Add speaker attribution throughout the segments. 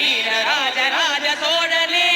Speaker 1: राजा राज सोडले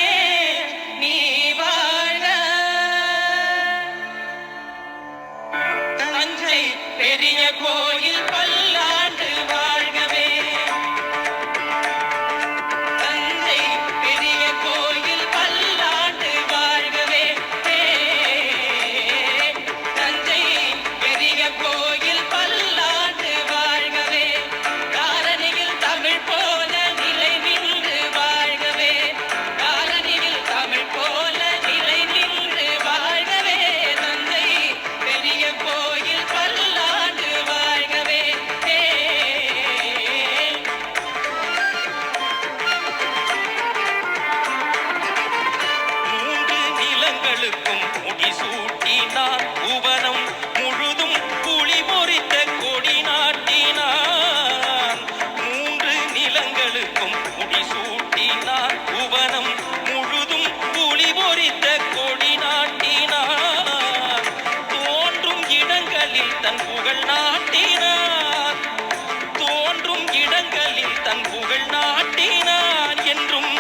Speaker 1: மகளுக்கும் முடிசூட்டினார் புவனம் முழுதும் புளி பொறித்த கொடி நாட்டினார். மூன்று நிலங்களுக்கும் முடிசூட்டினார் புவனம் முழுதும் புளி பொறித்த கொடி நாட்டினார். தோன்றும் இடங்களில் தன் புகழ் நாட்டினார். தோன்றும் இடங்களில் தன் புகழ் நாட்டினார் என்றும்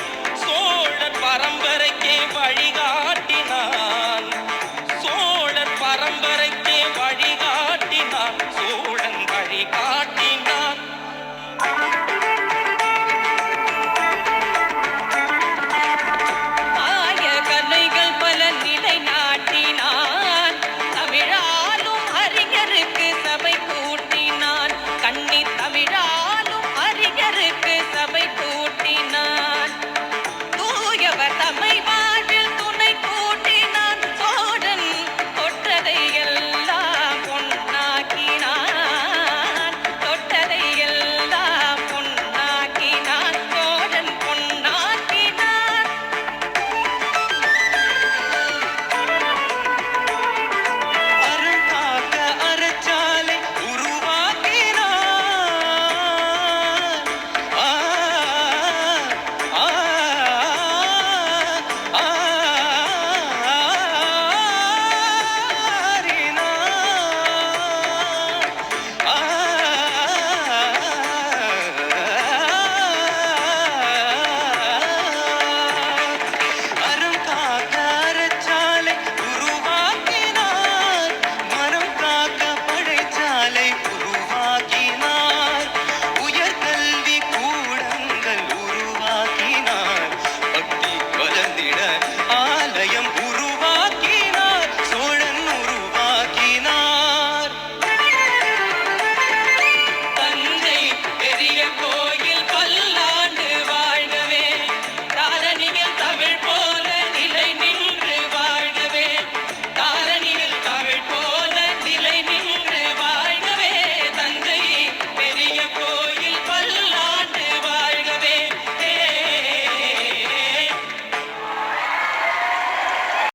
Speaker 1: சோழன் பரம்பரைக்கே வழிகாட்டி